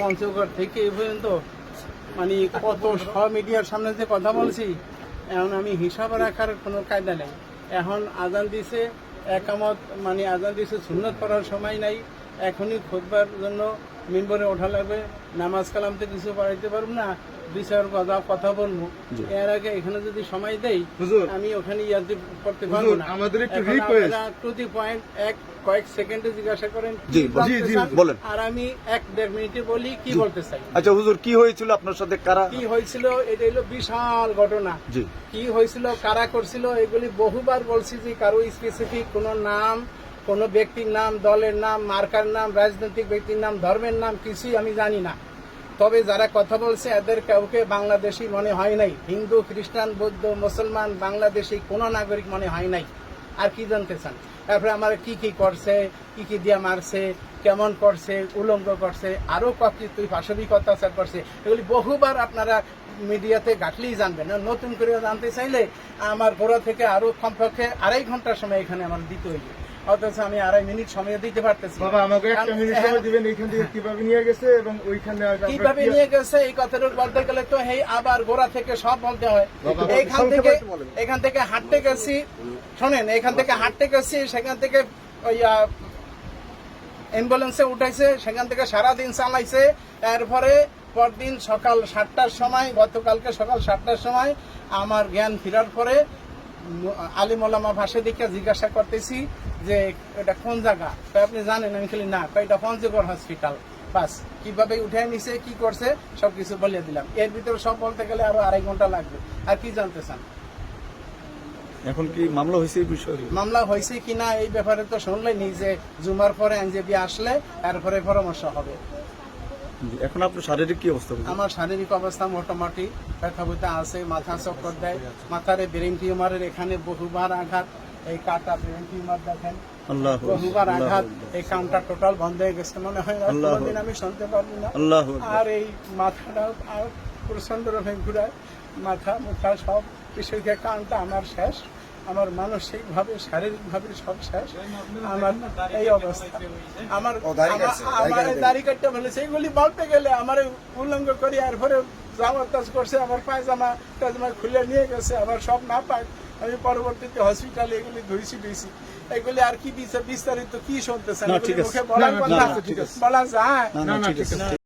পঞ্চগড় থেকে এই পর্যন্ত মানে কত সব মিডিয়ার সামনে যে কথা বলছি, এখন আমি হিসাব রাখার কোনো কায়দা নেই। এখন আজান দিছে, একামত মানে আজান দিছে, সুন্নত পড়ার সময় নাই। এখনই খুদবার জন্য মেম্বরে ওঠা লাগবে। নামাজ কালাম তো কিছু পড়াইতে পারব না দুই চার কথা কথা বলব এর আগে এখানে যদি সময় দেই আমি ওখানে করতে পারব না। আমাদের একটু এখন request। আপনারা টু দি পয়েন্ট এক কয়েক সেকেন্ডে জিজ্ঞাসা করেন জি, জি, জি, বলেন। আর আমি এক দেড় মিনিটে বলি কি বলতে চাই? আচ্ছা হুজুর কি হয়েছিল আপনার সাথে? কারা? কি হয়েছিল? এটা হলো বিশাল ঘটনা। জি। কি হয়েছিল? কারা করছিল? এগুলি বহুবার বলছি যে কারও স্পেসিফিক কোনো নাম কোনো ব্যক্তির নাম, দলের নাম, মার্কার নাম, রাজনৈতিক ব্যক্তির নাম, ধর্মের নাম কিছুই আমি জানি না। তবে যারা কথা বলছে, এদের কাউকে বাংলাদেশি মনে হয় নাই। হিন্দু, খ্রিস্টান, বৌদ্ধ, মুসলমান, বাংলাদেশি কোনো নাগরিক মনে হয় নাই। আর কি জানতে চান? তারপরে আমার কি কি করছে, কি কি দিয়া মারছে, কেমন করছে, উলঙ্গ করছে, আরও কত তুই পাশবিক অত্যাচার করছে, এগুলি বহুবার আপনারা মিডিয়াতে ঘাটলেই জানবেন। নতুন করে জানতে চাইলে আমার গোড়া থেকে আরও কমপক্ষে আড়াই ঘণ্টার সময় এখানে আমার দিতে হইবে। অথচ আমি আড়াই মিনিট সময় দিতে পারতেছি বাবা আমাকে একটা মিনিট সময় দিবেন এইখান থেকে কীভাবে নিয়ে গেছে এবং ওইখানে কীভাবে নিয়ে গেছে এই কথাটা বলতে গেলে তো এই আবার গোড়া থেকে সব বলতে হয়। সংক্ষেপে থেকে এখান থেকে হাঁটতে গেছি। শোনেন এখান থেকে হাঁটতে গেছি সেখান থেকে ওই অ্যাম্বুলেন্সে উঠাইছে সেখান থেকে সারা দিন চালাইছে। এরপরে পরদিন সকাল সাতটার সময় গতকালকে সকাল সাতটার সময় আমার জ্ঞান ফেরার পরে আলিমোলামা ভাষা দিকে জিজ্ঞাসা করতেছি যে এটা কোন জায়গা? তো আপনি জানেন? আমি খালি না। এটা পঞ্চগড় হসপিটাল বাস কীভাবে উঠে নিছে কি করছে সবকিছু বলে দিলাম। এর ভিতরে সব বলতে গেলে আরও আড়াই ঘণ্টা লাগবে। আর কি জানতে চান? এখন কি মামলা হয়েছে বিষয়ে? মামলা হয়েছে কিনা এই ব্যাপারে তো শুনলেনি যে জুমার পরে এনজেবি আসলে তারপরে পরামর্শ হবে। এখন আপনার শারীরিক কি অবস্থা আমার শারীরিক অবস্থা মোটামুটি ব্যথা ব্যথা আছে মাথা চক্কর দেয়। মাথারে ব্রেন টিউমারের এখানে বহুবার আঘাত এই কাটা ব্রেন টিউমার দেখেন। বহুবার আঘাত এই কামটা টোটাল বন্ধ হয়ে গেছে। মনে হয় কোনোদিন আমি শুনতে পারব না। আর এই মাথাটা আর প্রচণ্ড রকম ঘুরায়। মাথা মুখা সব বিষয়কে কানটা আমার শেষ। আমার মানসিক ভাবে শারীরিক ভাবে সব শেষ। আমার এই অবস্থা। আমার আমার- দাড়ি কাটতে বলেছে এগুলি বলতে গেলে আমার এই উল্লঙ্ঘ করি আর পরে জামা তাজ করছে আমার পায়জামা টাজামা খুলে নিয়ে গেছে আমার সব না পাক। আমি পরবর্তীতে হসপিটালে এগুলি ধুইছি দিয়েছি এগুলি আর কি বিস্তারিত কি। মুখে বলার কথা আছে, বলা যায়।